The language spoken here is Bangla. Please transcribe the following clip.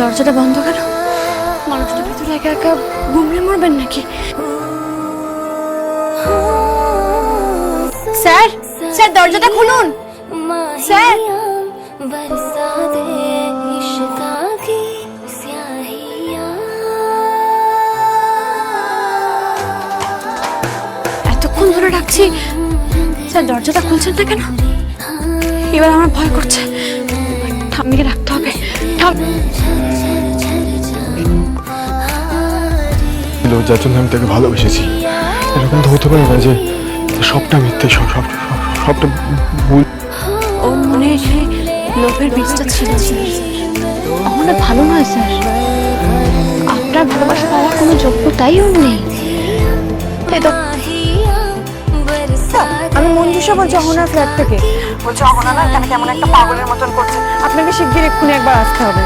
দরজাটা বন্ধ কেন? মানুষটা ভিতরে একা একা ঘুমিয়ে মরবেন নাকি? স্যার স্যার দরজাটা খুলুন। স্যার। এতক্ষণ ধরে ডাকছি। স্যার দরজাটা খুলছেন না কেন? এবার আমার ভয় করছে। ঠাম্মিকে ডাক যার জন্য আমি তাকে ভালোবেসেছি। এরকম তো হতে পারে না যে সবটা মিথ্যে, সব সবটা ভুল। ও মনে সেই লোভের বীজটা ছিঁড়েছে আমার ভালো নয়, স্যার। আপনার ভালোবাসা পাওয়ার কোনো যোগ্যতাই ওর নেই। আমি মঞ্জুষা বলছি অহনার ফ্ল্যাট থেকে। বলছি অহনা না এখানে কেমন একটা পাগলের মতন করছে। আপনাকে শিগগির এক্ষুনি একবার আসতে হবে।